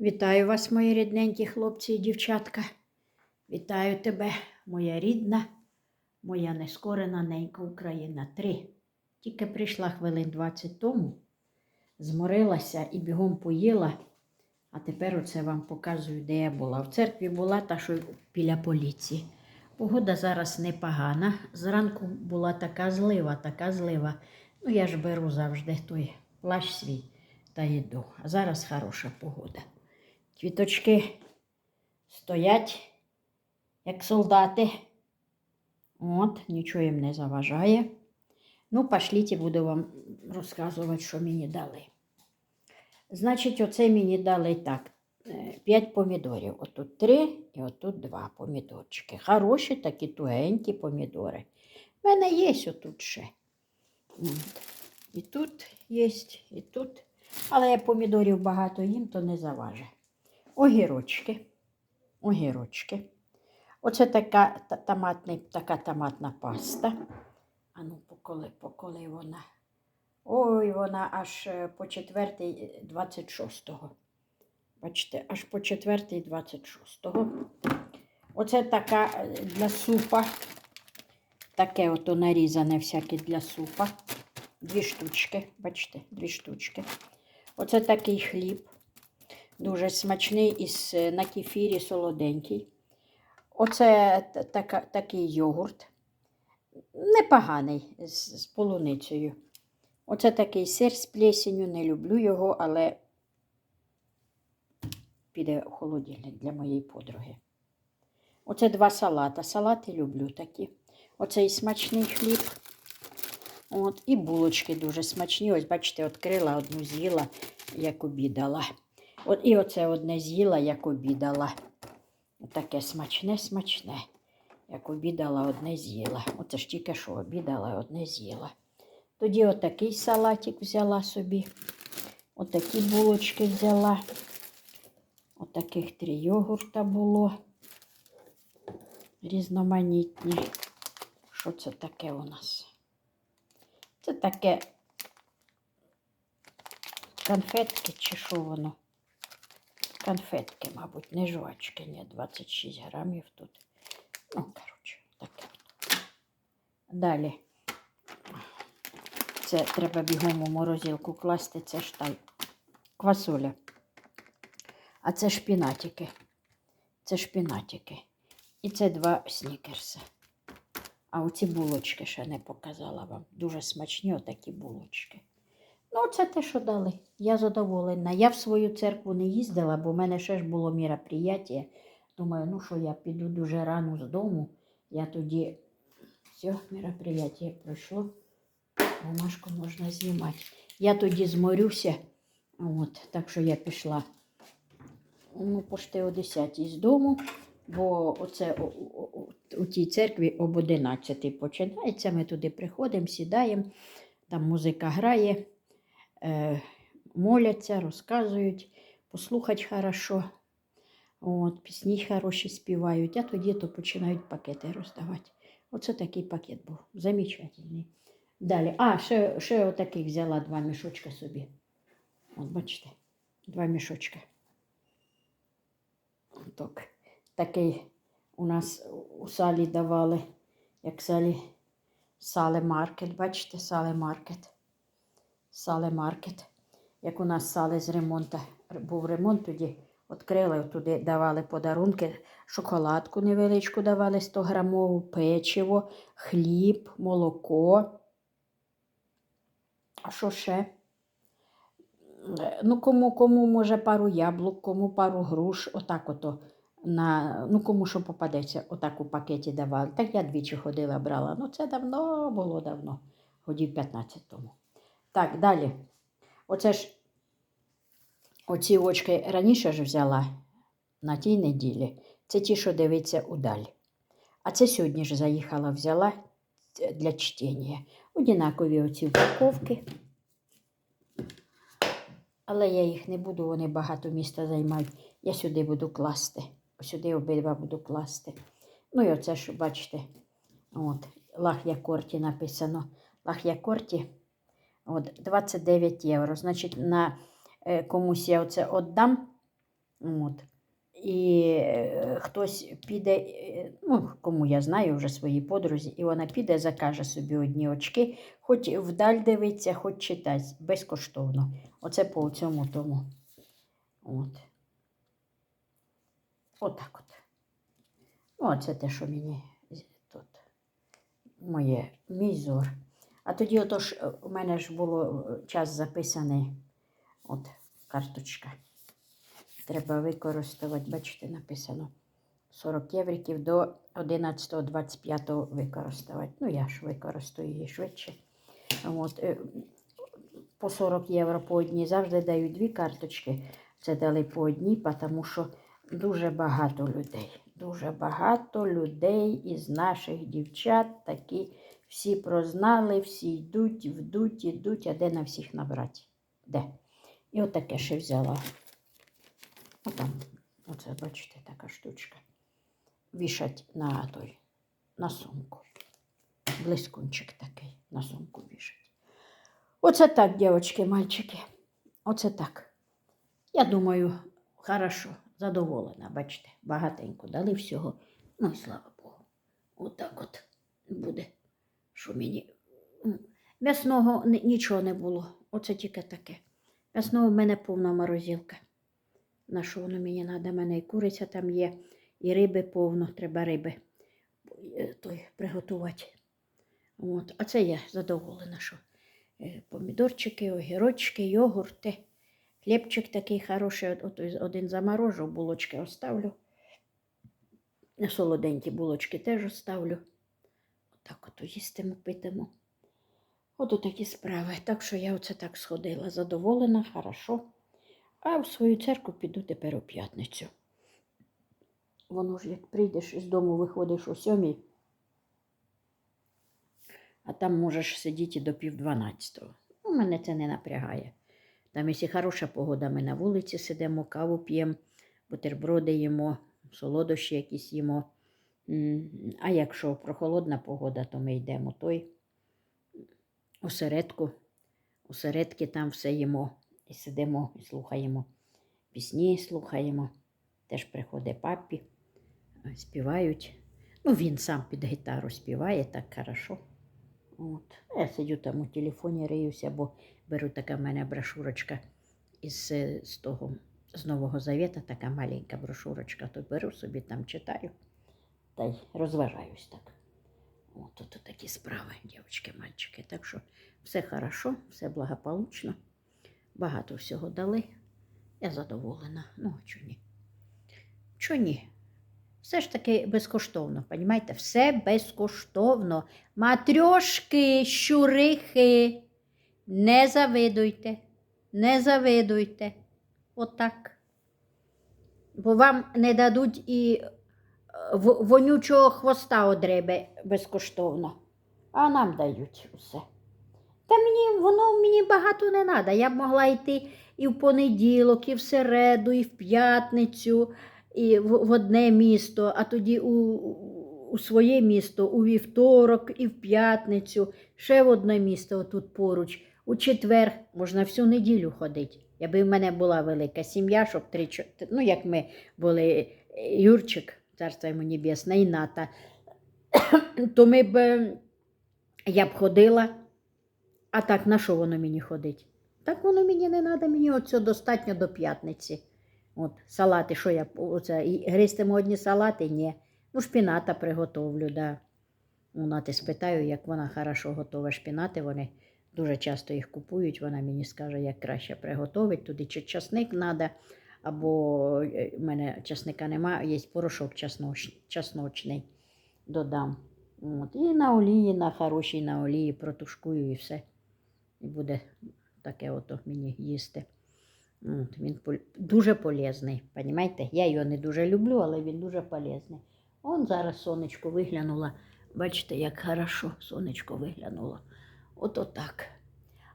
Вітаю вас, мої рідненькі хлопці і дівчатка. Вітаю тебе, моя рідна, моя нескорена ненька Україна. Три. Тільки прийшла хвилин 20 тому, зморилася і бігом поїла. А тепер оце вам показую, де я була. В церкві була та, що біля поліції. Погода зараз непогана. Зранку була така злива, така злива. Ну, я ж беру завжди той плащ свій та йду. А зараз хороша погода. Квіточки стоять, як солдати. От, нічого їм не заважає. Ну, пошліть і буду вам розказувати, що мені дали. Значить, оце мені дали так. 5 помідорів. Отут 3 і отут 2 помідорчики. Хороші такі тугенькі помідори. У мене є отут ще. От. І тут є, і тут. Але я помідорів багато їм, то не заважить. Огірочки. Огірочки. Оце така, та- така томатна паста. А ну, поколи, поколи вона. Ой, вона аж е, по четвертий 26-го. Бачите, аж по четвертий 26-го. Оце така е, для супа. Таке ото нарізане всяке для супа. Дві штучки, бачите, дві штучки. Оце такий хліб. Дуже смачний із на кефірі солоденький. Оце така, такий йогурт. Непоганий з, з полуницею. Оце такий сир з плесенью. Не люблю його, але піде в холодильник для моєї подруги. Оце два салата. Салати люблю такі. Оцей смачний хліб. От, і булочки дуже смачні. Ось, бачите, відкрила одну з'їла, як обідала. От, і оце одне з'їла, як обідала. Таке смачне, смачне. Як обідала, одне з'їла. Оце ж тільки що обідала, одне з'їла. Тоді отакий салатик взяла собі. Отакі булочки взяла. Отаких три йогурта було. Різноманітні. Що це таке у нас? Це таке конфетки чи що воно? Конфетки, мабуть, не жвачки, ні, 26 грамів тут. Ну, коротше, таке. Далі. Це треба бігом у морозилку класти, це ж та квасоля. А це шпінатики. Це шпінатики. І це два снікерси. А оці булочки ще не показала вам. Дуже смачні отакі булочки. Ну, це те, що дали. Я задоволена. Я в свою церкву не їздила, бо в мене ще ж було міроприяття. Думаю, ну що я піду дуже рано з дому. Я тоді все, міроприяття пройшло. Бумажку можна знімати. Я тоді зморюся. От, так що я пішла ну, пошти о 10 з дому, бо оце у, у, у, у тій церкві об 11 починається. Ми туди приходимо, сідаємо, там музика грає, моляться, розказують, послухати хорошо. От, пісні хороші співають, а тоді то починають пакети роздавати. Оце такий пакет був. Замечательний. Далі. А, ще, ще отаких взяла два мішочка собі. От бачите, два мішочка. Так, такий у нас у салі давали, як салі сале маркет. Бачите, сале маркет. Сале маркет. Як у нас сали з ремонту, був ремонт, тоді відкрили, туди давали подарунки, шоколадку невеличку давали 100 грамову, печиво, хліб, молоко. А що ще? Ну, кому, кому може пару яблук, кому пару груш, отак ото. На, ну, кому що попадеться, отак у пакеті давали. Так я двічі ходила, брала. Ну, це давно було давно, годів 15 тому. Так, далі. Оце ж оці очки раніше ж взяла на тій неділі. Це ті, що дивиться удаль. А це сьогодні ж заїхала, взяла для чтення. Однакові оці упаковки. Але я їх не буду, вони багато міста займають. Я сюди буду класти. Сюди обидва буду класти. Ну і оце ж, бачите, от, Лах'я Корті написано. Лах'я Корті от, 29 євро. Значить, на е, комусь я оце віддам От. І е, хтось піде, е, ну, кому я знаю вже свої подрузі, і вона піде, закаже собі одні очки, хоч вдаль дивиться, хоч читати, безкоштовно. Оце по цьому тому. От. Отак от. Ну, оце те, що мені тут моє, мій зор. А тоді, отож, е, у мене ж було е, час записаний, от карточка. Треба використовувати, бачите, написано 40 євриків до 11.25 використовувати. Ну, я ж використаю її швидше. От, е, по 40 євро по одній завжди дають дві карточки. Це дали по одній, тому що дуже багато людей. Дуже багато людей із наших дівчат такі всі прознали, всі йдуть, вдуть, ідуть, а де на всіх набрати? Де? І отаке ще взяла. Отам, оце, бачите, така штучка. Вішать на той, на сумку. Блискунчик такий на сумку вішать. Оце так, дівчатки, мальчики. Оце так. Я думаю, хорошо, задоволена, бачите, багатенько дали всього. Ну, слава Богу. Отак от буде. Що мені. М'ясного нічого не було. Оце тільки таке. М'ясного в мене повна морозилка. На що воно мені треба? У мене і куриця там є, і риби повно, треба риби е, той, приготувати. От. А це я задоволена, що е, помідорчики, огірочки, йогурти, хлібчик такий хороший, от, один заморожу, булочки оставлю. Солоденькі булочки теж оставлю. Отак от їстимо, питимо. От такі справи. Так що я оце так сходила, задоволена, хорошо. А в свою церкву піду тепер у п'ятницю. Воно ж як прийдеш із дому, виходиш о сьомій, а там можеш сидіти до пів дванадцятого. У мене це не напрягає. Там, якщо хороша погода, ми на вулиці сидимо, каву п'ємо, бутерброди їмо, солодощі якісь їмо. А якщо прохолодна погода, то ми йдемо той осередку. Осередки там все їмо і сидимо і слухаємо. Пісні слухаємо. Теж приходить папі, е, співають. Ну, він сам під гітару співає так хорошо. От. Я сидю там у телефоні риюся, бо беру така в мене брошурочка із, е, з того, з Нового Завета, така маленька брошурочка, то беру собі там читаю та й розважаюсь так. От тут такі справи, дівчатки, мальчики. Так що все хорошо, все благополучно. Багато всього дали. Я задоволена. Ну, чого ні? Чого ні? Все ж таки безкоштовно, понімаєте? Все безкоштовно. Матрьошки, щурихи. Не завидуйте, не завидуйте. Отак. Бо вам не дадуть і вонючого хвоста одреби безкоштовно. А нам дають усе. Та мені воно мені багато не треба. Я б могла йти і в понеділок, і в середу, і в п'ятницю, і в, в одне місто, а тоді у, у своє місто у вівторок і в п'ятницю, ще в одне місто отут поруч. У четвер можна всю неділю ходити. Якби в мене була велика сім'я, щоб три, ну як ми були Юрчик, царство йому небесне, і Ната, то ми б е, я б ходила. А так, на що воно мені ходить? Так воно мені не треба, мені оце достатньо до п'ятниці. От, салати, що я оце, і гристимо одні салати? Ні. Ну, шпіната приготовлю, да. У Нати спитаю, як вона хорошо готова шпінати. Вони дуже часто їх купують. Вона мені скаже, як краще приготувати. Туди чи часник треба, або е, в мене часника немає, є порошок часноч, часночний. Додам. От. І на олії, на хорошій на олії протушкую і все. І буде таке ото мені їсти. От, він дуже полезний. Понімаєте? Я його не дуже люблю, але він дуже полезний. Он зараз сонечко виглянуло. Бачите, як хорошо сонечко виглянуло. Ото так.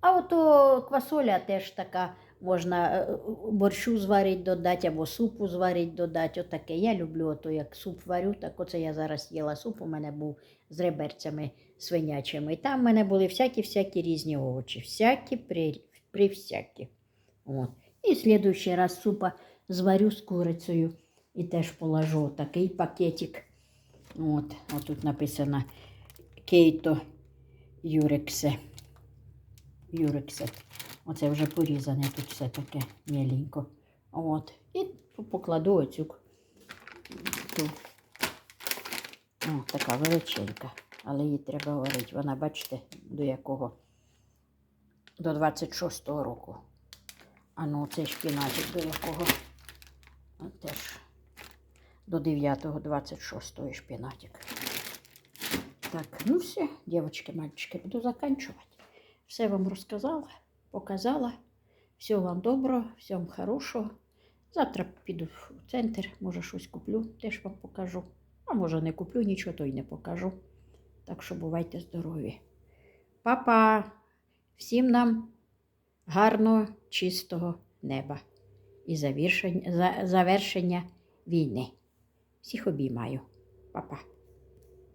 А ото квасоля теж така, можна е, борщу зварити додати, або супу зварити додати. Отаке. Я люблю ото, як суп варю, так оце я зараз їла суп, у мене був з реберцями свинячими. І там в мене були всякі-всякі різні овочі. Всякі при, при всякі. От. І слідуючий раз супа зварю з курицею і теж положу такий пакетик. От тут написано Кейто Юрексе. Юрексе. Оце вже порізане тут все таке міленько. От. І покладу оцю ту. О, така величенька. Але її треба варити. Вона, бачите, до якого? До 26-го року. А ну, цей шпінатик до якого? Теж до 9-го, 26-го шпінатик. Так, ну все, дівчатки, мальчики, буду заканчувати. Все вам розказала, показала. Всього вам доброго, всього хорошого. Завтра піду в центр, може щось куплю, теж вам покажу. А може не куплю, нічого то й не покажу. Так що бувайте здорові. Па-па! Всім нам гарного, чистого неба і завершення, завершення війни. Всіх обіймаю. Па-па.